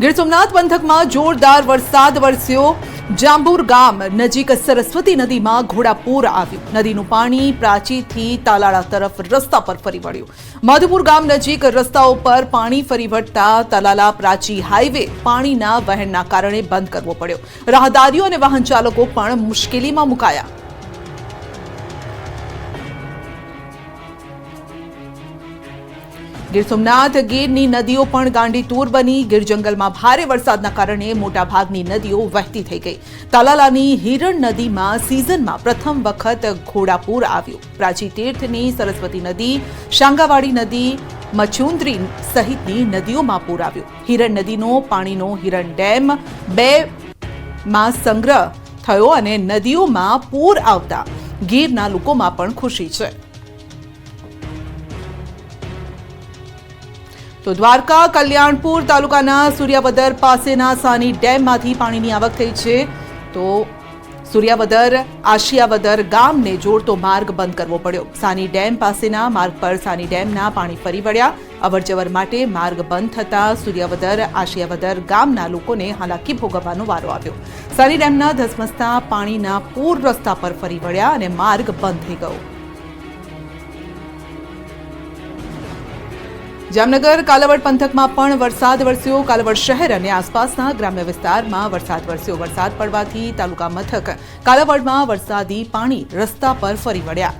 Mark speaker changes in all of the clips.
Speaker 1: ગીર સોમનાથ પંથકમાં જોરદાર વરસાદ વરસ્યો. જાંબુર ગામ નજીક સરસ્વતી નદીમાં ઘોડાપૂર આવ્યું. નદીનું પાણી પ્રાચીથી તાલાળા તરફ રસ્તા પર ફરી વળ્યું. માધુપુર ગામ નજીક રસ્તાઓ પર પાણી ફરી વળતા તલાલા પ્રાચી હાઈવે પાણીના વહેણના કારણે બંધ કરવો પડ્યો. રાહદારીઓ અને વાહન ચાલકો પણ મુશ્કેલીમાં મુકાયા. ગીર સોમનાથ ગીરની નદીઓ પણ ગાંડીતુર બની. ગીર જંગલમાં ભારે વરસાદના કારણે મોટાભાગની નદીઓ વહેતી થઈ ગઈ. તાલાલાની હિરણ નદીમાં સિઝનમાં પ્રથમ વખત ઘોડાપૂર આવ્યું. પ્રાચી તીર્થની સરસ્વતી નદી, શાંગાવાડી નદી મચુંદ્રી સહિતની નદીઓમાં પૂર આવ્યું. હિરણ નદીનો પાણીનો હિરણ ડેમ બે માં સંગ્રહ થયો અને નદીઓમાં પૂર આવતા ગીરના લોકોમાં પણ ખુશી છે. તો દ્વારકા, કલ્યાણપુર તાલુકાના સૂર્યાવદર પાસેના સાની ડેમમાંથી પાણીની આવક થઈ છે. તો સૂર્યાવદર, આશિયાવદર ગામને જોડતો માર્ગ બંધ કરવો પડ્યો. સાની ડેમ પાસેના માર્ગ પર સાની ડેમના પાણી ફરી વળ્યા. અવરજવર માટે માર્ગ બંધ થતાં સૂર્યાવદર, આશિયાવદર ગામના લોકોને હાલાકી ભોગવવાનો વારો આવ્યો. સાની ડેમના ધસમસતા પાણીના પૂર રસ્તા પર ફરી વળ્યા અને માર્ગ બંધ થઈ ગયો. જામનગર કાલાવડ પંથકમાં પણ વરસાદ વરસ્યો. કાલાવડ શહેર અને આસપાસના ગ્રામ્ય વિસ્તારમાં વરસાદ વરસ્યો. વરસાદ પડવાથી તાલુકા મથક કાલાવડમાં વરસાદી પાણી રસ્તા પર ફરી વળ્યા.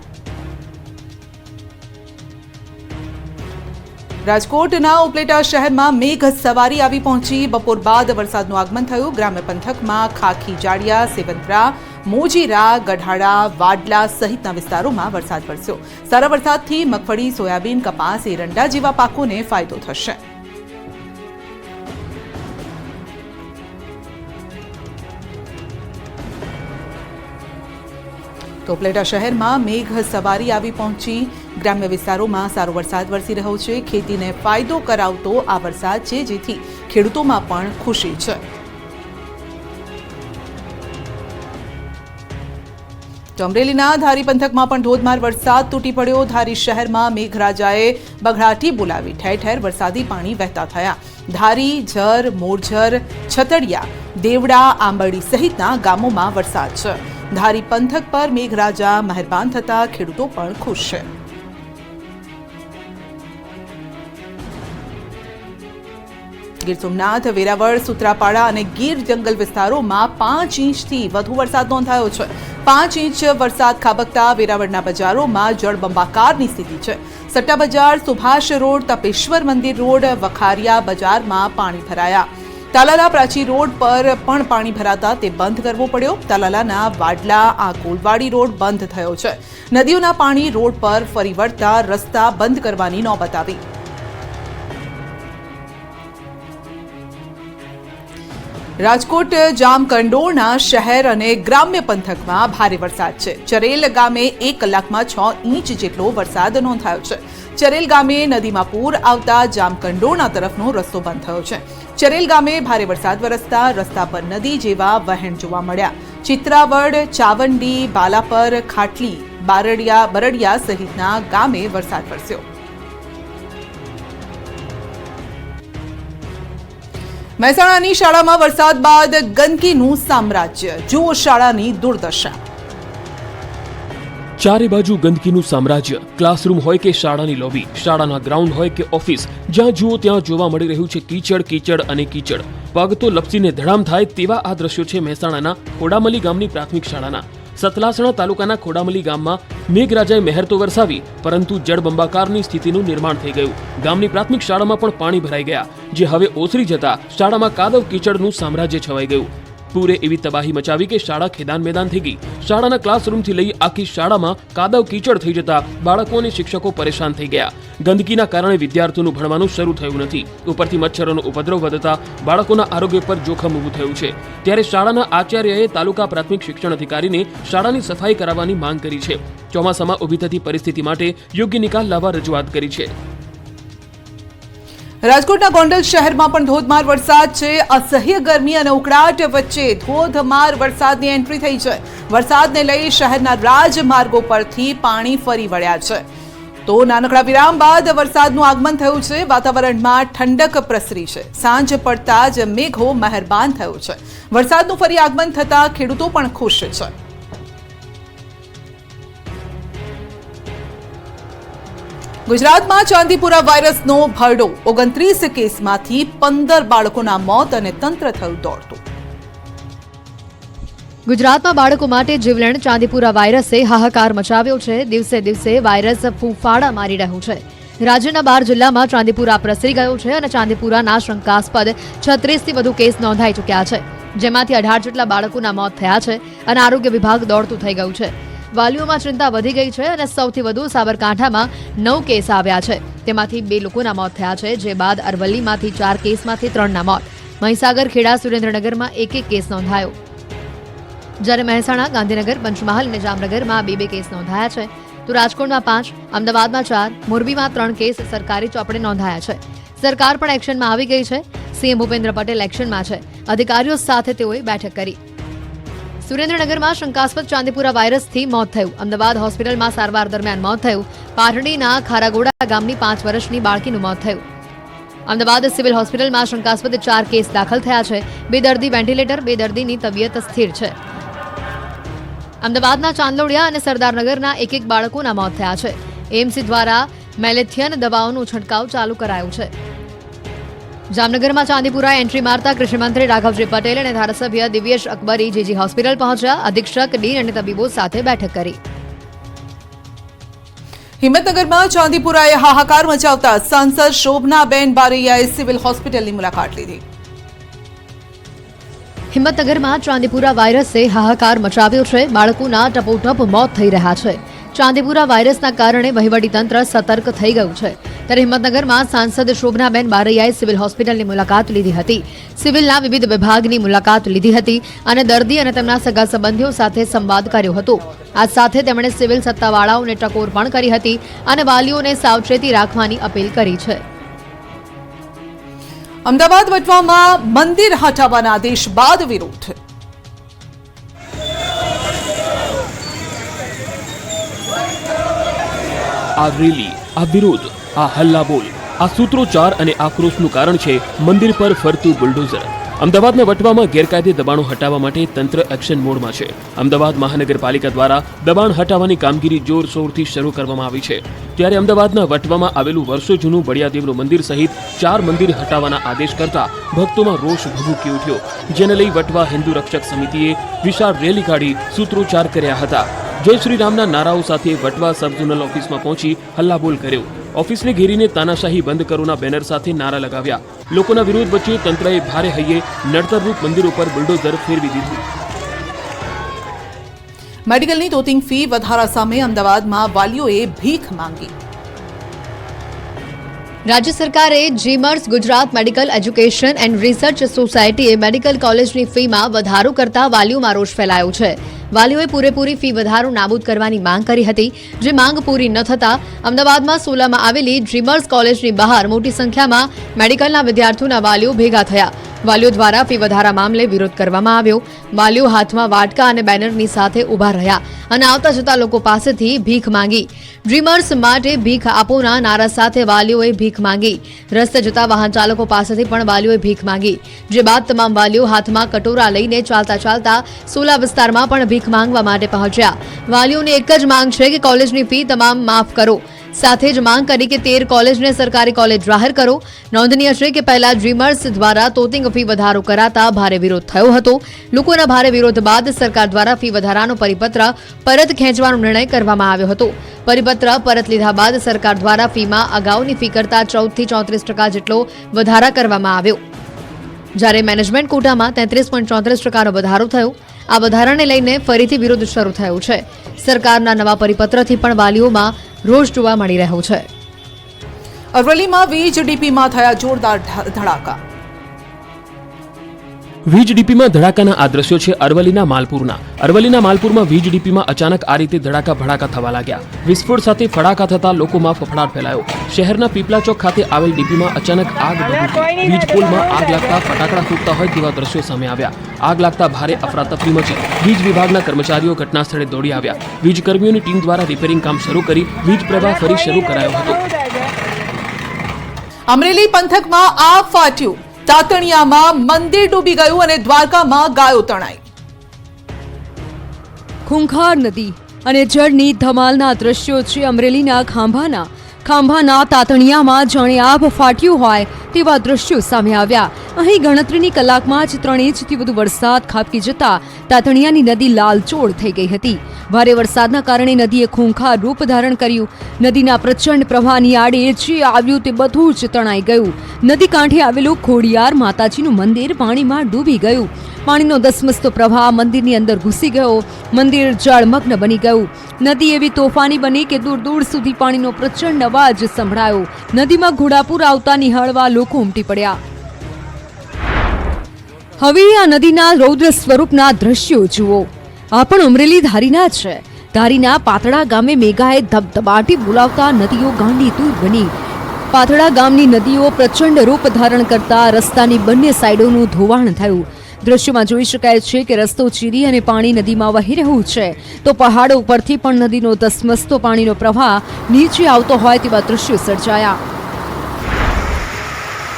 Speaker 1: રાજકોટના ઉપલેટા શહેરમાં મેઘ સવારી આવી પહોંચી. બપોર બાદ વરસાદનું આગમન થયું. ગ્રામ્ય પંથકમાં ખાખી, જાડિયા, સેવંતરા મોજીરા, ગઢાડા, વાડલા સહિતના વિસ્તારોમાં વરસાદ વરસ્યો. સારા વરસાદથી મગફળી, સોયાબીન, કપાસ, એરંડા જેવા પાકોને ફાયદો થશે. તો પ્લેટા શહેરમાં મેઘ સવારી આવી પહોંચી. ગ્રામ્ય વિસ્તારોમાં સારો વરસાદ વરસી રહ્યો છે. ખેતીને ફાયદો કરાવતો આ વરસાદ છે, જેથી ખેડૂતોમાં પણ ખુશી છે. અમરેલીના ધારી પંથકમાં પણ ધોધમાર વરસાદ તૂટી પડ્યો. ધારી શહેરમાં મેઘરાજાએ બઘડાટી બોલાવી. ઠેર ઠેર વરસાદી પાણી વહેતા થયા. ધારી, ઝર, મોરઝર, છતડિયા, દેવડા, આંબરડી સહિતના ગામોમાં વરસાદ છે. ધારી પંથક પર મેઘરાજા મહેરબાન થતા ખેડૂતો પણ ખુશ છે. ગીર સોમનાથ, વેરાવળ, સુત્રાપાડા અને ગીર જંગલ વિસ્તારોમાં પાંચ ઇંચથી વધુ વરસાદ નોંધાયો છે. પાંચ ઇંચ વરસાદ ખાબકતા વેરાવળના બજારોમાં જળબંબાકારની સ્થિતિ છે. સટ્ટા બજાર, સુભાષ રોડ, તપેશ્વર મંદિર રોડ, વખારિયા બજારમાં પાણી ભરાયા. તાલાલા પ્રાચી રોડ પર પણ પાણી ભરાતા તે બંધ કરવો પડ્યો. તાલાલાના વાડલા, આ કોલવાડી રોડ બંધ થયો છે. નદીઓના પાણી રોડ પર ફરી વળતા રસ્તા બંધ કરવાની નોબત આવી રાજકોટ જામકંડોળના શહેર અને ગ્રામ્ય પંથકમાં ભારે વરસાદ છે. ચરેલ ગામે એક કલાકમાં છ ઇંચ જેટલો વરસાદ નોંધાયો છે. ચરેલ ગામે નદીમાં પૂર આવતા જામકંડોળના તરફનો રસ્તો બંધ થયો છે. ચરેલ ગામે ભારે વરસાદ વરસતા રસ્તા પર નદી જેવા વહેણ જોવા મળ્યા. ચિત્રાવડ, ચાવંડી, બાલાપર, ખાટલી, બારડિયા, બરડિયા સહિતના ગામે વરસાદ વરસ્યો. મહેસાણાની શાળામાં વરસાદ બાદ ગંદકીનું સામ્રાજ્ય, જુઓ શાળાની દુર્દશા.
Speaker 2: ચારે બાજુ ગંદકીનું સામ્રાજ્ય ક્લાસરૂમ હોય કે શાળાની લોબી શાળાના ગ્રાઉન્ડ હોય કે ઓફિસ જ્યાં જુઓ ત્યાં જોવા મળી રહ્યું છે કીચડ કીચડ અને કીચડ. પગ તો લપસીને ધડામ થાય તેવા આ દ્રશ્યો છે મહેસાણાના ખોડામલી ગામની પ્રાથમિક શાળાના. સતલાસણા તાલુકાના ખોડામલી ગામમાં મેઘરાજાએ મહેર તો વરસાવી, પરંતુ જળબંબાકારની સ્થિતિનું નિર્માણ થઈ ગયું. ગામની પ્રાથમિક શાળામાં પણ પાણી ભરાઈ ગયા, જે હવે ઓસરી જતા શાળામાં કાદવ કીચડનું સામ્રાજ્ય છવાઈ ગયું. પૂરે એવી તબાહી મચાવી કે શાળા ખેદાન મેદાન થઈ ગઈ. શાળાના ક્લાસરૂમથી લઈ આખી શાળામાં કાદવ કીચડ થઈ જતા બાળકો અને શિક્ષકો પરેશાન થઈ ગયા. ગંદકીના કારણે વિદ્યાર્થીઓનું ભણવાનું શરૂ થયું નથી. ઉપરથી મચ્છરોનો ઉપદ્રવ વધતા બાળકોના આરોગ્ય પર જોખમ ઊભું થયું છે. ત્યારે શાળાના આચાર્યએ તાલુકા પ્રાથમિક શિક્ષણ અધિકારીને શાળાની સફાઈ કરાવવાની માંગ કરી છે. ચોમાસામાં ઊભી થતી પરિસ્થિતિ માટે યોગ્ય નિકાલ લાવવા રજૂઆત કરી છે.
Speaker 1: રાજકોટના ગોંડલ શહેરમાં પણ ધોધમાર વરસાદ છે. અસહ્ય ગરમી અને ઉકળાટ વચ્ચે ધોધમાર વરસાદની એન્ટ્રી થઈ છે. વરસાદને લઈ શહેરના રાજમાર્ગો પરથી પાણી ફરી વળ્યા છે. તો નાનકડા વિરામ બાદ વરસાદનું આગમન થયું છે. વાતાવરણમાં ઠંડક પ્રસરી છે. સાંજ પડતા જ મેઘો મહેરબાન થયો છે. વરસાદનું ફરી આગમન થતા ખેડૂતો પણ ખુશ છે. ગુજરાતમાં ચાંદીપુરા વાયરસનો ભરડો ઓગણત્રીસ કેસમાંથી પંદર બાળકોના મોત અને તંત્ર થયું દોડતું.
Speaker 3: ગુજરાતમાં બાળકો માટે જીવલેણ ચાંદીપુરા વાયરસે હાહાકાર મચાવ્યો છે. દિવસે દિવસે વાયરસ ફૂંફાડા મારી રહ્યું છે. રાજ્યના બાર જિલ્લામાં ચાંદીપુરા પ્રસરી ગયો છે અને ચાંદીપુરાના શંકાસ્પદ છત્રીસથી વધુ કેસ નોંધાઈ ચૂક્યા છે. જેમાંથી અઢાર જેટલા બાળકોના મોત થયા છે અને આરોગ્ય વિભાગ દોડતું થઈ ગયું છે. વાલીઓમાં ચિંતા વધી ગઈ છે અને સૌથી વધુ સાબરકાંઠામાં નવ કેસ આવ્યા છે. તેમાંથી બે લોકોના મોત થયા છે, જે બાદ અરવલ્લીમાંથી ચાર કેસમાંથી ત્રણના મોત. મહીસાગર, ખેડા, સુરેન્દ્રનગરમાં એક એક કેસ નોંધાયો. જ્યારે મહેસાણા, ગાંધીનગર, પંચમહાલ અને જામનગરમાં બે બે કેસ નોંધાયા છે, તો રાજકોટમાં પાંચ, અમદાવાદમાં ચાર, મોરબીમાં ત્રણ કેસ સરકારી ચોપડે નોંધાયા છે. સરકાર પણ એક્શનમાં આવી ગઈ છે. સીએમ ભૂપેન્દ્ર પટેલ એક્શનમાં છે. અધિકારીઓ સાથે તેઓએ બેઠક કરી. સુરેન્દ્રનગરમાં શંકાસ્પદ ચાંદીપુરા વાયરસથી મોત થયું. અમદાવાદ હોસ્પિટલમાં સારવાર દરમિયાન મોત થયું. પાટડીના ખારાગોડા ગામની પાંચ વર્ષની બાળકીનું મોત થયું. અમદાવાદ સિવિલ હોસ્પિટલમાં શંકાસ્પદ ચાર કેસ દાખલ થયા છે. બે દર્દી વેન્ટિલેટર બે દર્દીની તબિયત સ્થિર છે. અમદાવાદના ચાંદલોડિયા અને સરદારનગરના એક એક બાળકોના મોત થયા છે. એમ્સ દ્વારા મેલેથિયન દવાઓનો છંટકાવ ચાલુ કરાયો છે. જામનગરમાં ચાંદીપુરા એન્ટ્રી મારતા કૃષિમંત્રી રાઘવજી પટેલ અને ધારાસભ્ય દિવ્યેશ અકબરી જીજી હોસ્પિટલ પહોંચ્યા. અધિક્ષક ડીન અને તબીબો સાથે બેઠક કરી.
Speaker 1: હિંમતનગરમાં ચાંદીપુરાએ હાહાકાર મચાવતા સાંસદ શોભનાબેન બારૈયાએ સિવિલ હોસ્પિટલની મુલાકાત લીધી.
Speaker 3: હિંમતનગરમાં ચાંદીપુરા વાયરસે હાહાકાર મચાવ્યો છે. બાળકોના ટપોટપ મોત થઈ રહ્યા છે. ચાંદીપુરા વાયરસના કારણે વહીવટીતંત્ર સતર્ક થઈ ગયું છે. ત્યારે હિંમતનગરમાં સાંસદ શોભનાબેન બારૈયાએ સિવિલ હોસ્પિટલની મુલાકાત લીધી હતી. સિવિલના વિવિધ વિભાગની મુલાકાત લીધી હતી અને દર્દી અને તેમના સગા સંબંધીઓ સાથે સંવાદ કર્યો હતો. આ સાથે તેમણે સિવિલ સત્તાવાળાઓને ટકોર પણ કરી હતી અને વાલીઓને સાવચેતી રાખવાની અપીલ કરી છે.
Speaker 1: અમદાવાદ વટવામાં મંદિર હટાવવાના આદેશ બાદ વિરોધ.
Speaker 2: આ રેલી આ વિરોધ, આ હલ્લાબોલ, આ સૂત્રોચ્ચાર અને આક્રોશનું કારણ છે મંદિર પર ફરતું બુલડોઝર. અમદાવાદના વટવામાં ગેરકાયદે દબાણો હટાવવા માટે તંત્ર એક્શન મોડમાં છે. અમદાવાદ મહાનગરપાલિકા દ્વારા દબાણ હટાવવાની કામગીરી જોરશોરથી શરૂ કરવામાં આવી છે. ત્યારે અમદાવાદના વટવામાં આવેલું વર્ષો જૂનું બળિયાદેવનું મંદિર સહિત ચાર મંદિર હટાવવાના આદેશ કરતા ભક્તોમાં રોષ ભભૂકી ઉઠ્યો. જેને લઈ વટવા હિન્દુ રક્ષક સમિતિએ વિશાળ રેલી કાઢી સૂત્રોચ્ચાર કર્યા હતા. જય શ્રી રામના નારાઓ સાથે વટવા સબ ઝોનલ ઓફિસમાં પહોંચી હલ્લાબોલ કર્યો. ઓફિસને ઘેરીને તાનાશાહી બંધ કરોના બેનર સાથે નારા લગાવ્યા. લોકોના વિરોધ વચ્ચે તંત્રએ ભારે હૈયે નડતરરૂપ મંદિર ઉપર બુલડોઝર ફેરવી દીધું.
Speaker 1: મેડિકલની તોતિંગ ફી વધારા સામે અમદાવાદમાં વાલીઓએ ભીખ માંગી.
Speaker 3: રાજ્ય સરકારે GMERS Gujarat medical education and research સોસાયટીએ medical કોલેજની ફીમાં વધારો કરતા વાલીઓમાં રોષ ફેલાયો છે. વાલીઓએ પૂરેપૂરી ફી વધારો નાબૂદ કરવાની માંગ કરી હતી. જે માંગ પૂરી ન થતા અમદાવાદમાં સોલામાં આવેલી ડ્રીમર્સ કોલેજની બહાર મોટી સંખ્યામાં મેડિકલના વિદ્યાર્થીઓના વાલીઓ ભેગા થયા. વાલીઓ દ્વારા ફી વધારા મામલે વિરોધ કરવામાં આવ્યો. વાલીઓ હાથમાં વાટકા અને બેનરની સાથે ઊભા રહ્યા અને આવતા જતા લોકો પાસેથી ભીખ માંગી. ડ્રીમર્સ માટે ભીખ આપોના નારા સાથે વાલીઓએ ભીખ માંગી. રસ્તે જતા વાહન ચાલકો પાસેથી પણ વાલીઓએ ભીખ માંગી. જે બાદ તમામ વાલીઓ હાથમાં કટોરા લઈને ચાલતા ચાલતા સોલા વિસ્તારમાં પણ ભીખ માંગવા માટે પહોંચ્યા. વાલીઓની એક જ માંગ છે કે કોલેજની ફી તમામ માફ કરો. સાથે જ માંગ કરી કે તેર કોલેજને સરકારી કોલેજ જાહેર કરો. નોંધનીય છે કે પહેલા ડ્રીમર્સ દ્વારા તોતિંગ ફી વધારો કરાતા ભારે વિરોધ થયો હતો. લોકોના ભારે વિરોધ બાદ સરકાર દ્વારા ફી વધારાનો પરિપત્ર પરત ખેંચવાનો નિર્ણય કરવામાં આવ્યો હતો. પરિપત્ર પરત લીધા બાદ સરકાર દ્વારા ફીમાં અગાઉની ફી કરતા ચૌદથી ચોત્રીસ ટકા જેટલો વધારા કરવામાં આવ્યો. જ્યારે મેનેજમેન્ટ કોટામાં તેત્રીસ પોઈન્ટ ચોત્રીસ ટકાનો વધારો થયો આ વધારાને લઈને ફરીથી વિરોધ શરૂ થયો છે. સરકારના નવા પરિપત્રથી પણ વાલીઓમાં રોષ જોવા મળી રહ્યો છે.
Speaker 1: અરવલ્લીમાં વીજ ડીપીમાં થયા જોરદાર ધડાકા
Speaker 2: વીજ ડીપીમાં ધડાકાના આ દ્રશ્યો છે અરવલ્લીના માલપુરના. અરવલ્લીના માલપુરમાં વીજ ડીપીમાં અચાનક આ રીતે ધડાકા ભડાકા થવા લાગ્યા. વિસ્ફોટ સાથે ફડાકા થતા લોકોમાં ફફડાટ ફેલાયો. શહેરના પીપલા ચોક ખાતે આવેલ ડીપીમાં અચાનક આગ ભભૂકી વીજ પોલમાં આગ લાગતા ફટાકડા ફૂટતા હોય તેવા દ્રશ્યો સામે આવ્યા. આગ લાગતા ભારે અફરાતફરી મચી વીજ વિભાગના કર્મચારીઓ ઘટના સ્થળે દોડી આવ્યા. વીજ કર્મીઓની ટીમ દ્વારા રિપેરિંગ કામ શરૂ કરી વીજ પ્રવાહ ફરી શરૂ કરાયો હતો.
Speaker 1: અમરેલી પંથકમાં આ ફાટ્યું. તાતણિયામાં મંદિર ડૂબી ગયું અને દ્વારકામાં ગાયો તણાઈ.
Speaker 4: ખૂંખાર નદી અને જળની ધમાલના દ્રશ્યો છે અમરેલીના ખાંભાના. ખાંભાના તાતણિયામાં જાણે આભ ફાટ્યું હોય તેવા દ્રશ્યો સામે આવ્યા. અહીં ગણતરીની કલાકમાં જ ત્રણ ઇંચથી વધુ વરસાદ ખાબકી જતા તાતણિયાની નદી લાલચોળ થઈ ગઈ હતી. ભારે વરસાદના કારણે નદીએ ખૂંખાર રૂપ ધારણ કર્યું. નદીના પ્રચંડ પ્રવાહની આડે જે આવ્યું તે બધું જ તણાઈ ગયું. નદી કાંઠે આવેલું ખોડિયાર માતાજીનું મંદિર પાણીમાં ડૂબી ગયું. પાણીનો ધસમસતો પ્રવાહ મંદિરની અંદર ઘૂસી ગયો. મંદિર જળમગ્ન બની ગયું. નદી એવી તોફાની બની કે દૂર દૂર સુધી પાણીનો પ્રચંડ અવાજ સંભળાયો. નદીમાં ઘોડાપુર આવતા નિહાળવા લોકો ઉમટી પડ્યા. હવે આ નદીના રૌદ્ર સ્વરૂપના દ્રશ્યો જુઓ. આ પણ અમરેલી ધારીના છે. ધારીના પાતળા ગામે મેઘાએ ધબધબાટી બોલાવતા નદીઓ ગાંડી દૂર બની. પાતળા ગામની નદીઓ પ્રચંડ રૂપ ધારણ કરતા રસ્તાની બંને સાઈડોનું ધોવાણ થયું. દ્રશ્યમાં જોઈ શકાય છે કે રસ્તો ચીરી અને પાણી નદીમાં વહી રહ્યું છે. તો પહાડો ઉપરથી પણ નદીનો ધસમસતો પાણીનો પ્રવાહ નીચે આવતો હોય તેવા દ્રશ્યો સર્જાયા.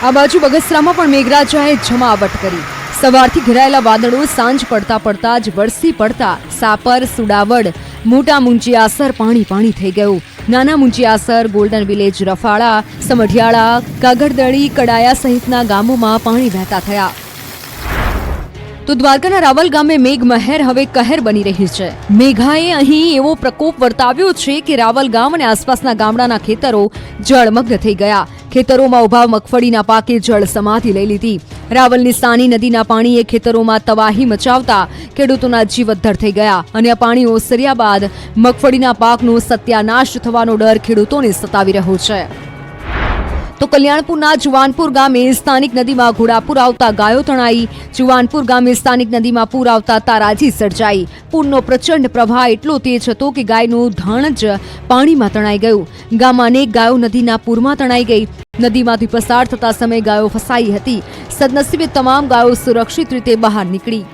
Speaker 4: આ બાજુ બગસરામાં પણ મેઘરાજાએ જમાવટ કરી. સવારથી ઘેરાયેલા વાદળો સાંજ પડતા પડતા જ વરસી પડતા સાપર, સુડાવડ મોટા મુંજીયાસર પાણી પાણી થઈ ગયું. નાના મુંજીયાસર ગોલ્ડન વિલેજ, રફાળા, સમઢિયાળા કાગડદળી કડાયા સહિતના ગામોમાં પાણી વહેતા થયા. તો દ્વારકાના રાવલ ગામે મેઘ મહેર હવે કહેર બની રહી છે. મેઘાએ અહીં એવો પ્રકોપ વર્તાવ્યો છે કે રાવલ ગામ અને આસપાસના ગામડાના ખેતરો જળમગ્ન થઈ ગયા. ખેતરોમાં ઊભા મગફળીના પાકે જળ સમાધિ લઈ લીધી. રાવલની સાની નદીના પાણીએ ખેતરોમાં તબાહી મચાવતા ખેડૂતોના જીવ થઈ ગયા અને આ પાણી ઓસર્યા બાદ મગફળીના પાકનો સત્યાનાશ થવાનો ડર ખેડૂતોને સતાવી રહ્યો છે. તો કલ્યાણપુરના જુવાનપુર ગામે સ્થાનિક નદીમાં ઘોડાપુર આવતા ગાયો તણાઈ. જુવાનપુર ગામે સ્થાનિક નદીમાં પૂર આવતા તારાજી સર્જાઈ. પૂરનો પ્રચંડ પ્રવાહ એટલો તેજ હતો કે ગાયનું ધણ જ પાણીમાં તણાઈ ગયું. ગામમાં અનેક ગાયો નદીના પૂરમાં તણાઈ ગઈ. નદીમાંથી પસાર થતા સમયે ગાયો ફસાઈ હતી. સદનસીબે તમામ ગાયો સુરક્ષિત રીતે બહાર નીકળી.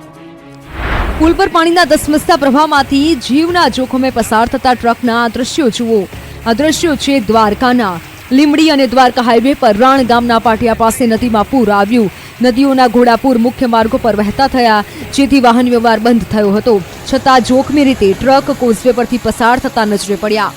Speaker 4: પુલ પર પાણીના ધસમસતા પ્રવાહમાંથી જીવના જોખમે પસાર થતા ટ્રકના દ્રશ્યો જુઓ. આ દ્રશ્યો છે દ્વારકાના. લીમડી અને દ્વારકા હાઈવે પર રાણ ગામના પાટિયા પાસે નદીમાં પૂર આવ્યું. નદીઓના ઘોડાપુર મુખ્ય માર્ગો પર વહેતા થયા, જેથી વાહન વ્યવહાર બંધ થયો હતો. છતાં જોખમી રીતે ટ્રક કોઝવે પરથી પસાર થતા નજરે પડ્યા.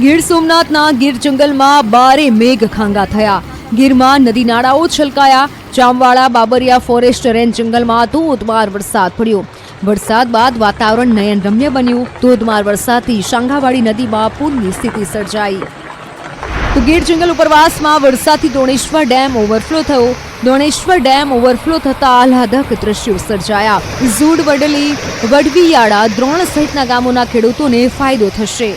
Speaker 4: ગીર સોમનાથના ગીર જંગલમાં બારે મેઘ ખાંગા થયા. ગીરમાં નદી નાળાઓ છલકાયા. જામવાળા બાબરિયા ફોરેસ્ટ રેન્જ જંગલમાં ધોધમાર વરસાદ પડ્યો. વરસાદ બાદ વાતાવરણ નયનરમ્ય બન્યું. ધોધમાર વરસાદથી શાંઘાવાડી નદીમાં પૂરની સ્થિતિ સર્જાઈ. તો ગીર જંગલ ઉપરવાસમાં વરસાદથી દોણેશ્વર ડેમ ઓવરફ્લો થયો. દોણેશ્વર ડેમ ઓવરફ્લો થતા આહલાદક દ્રશ્યો સર્જાયા. ઝૂડ વડલી વડવીયાળા દ્રોણ સહિતના ગામોના ખેડૂતોને ફાયદો થશે.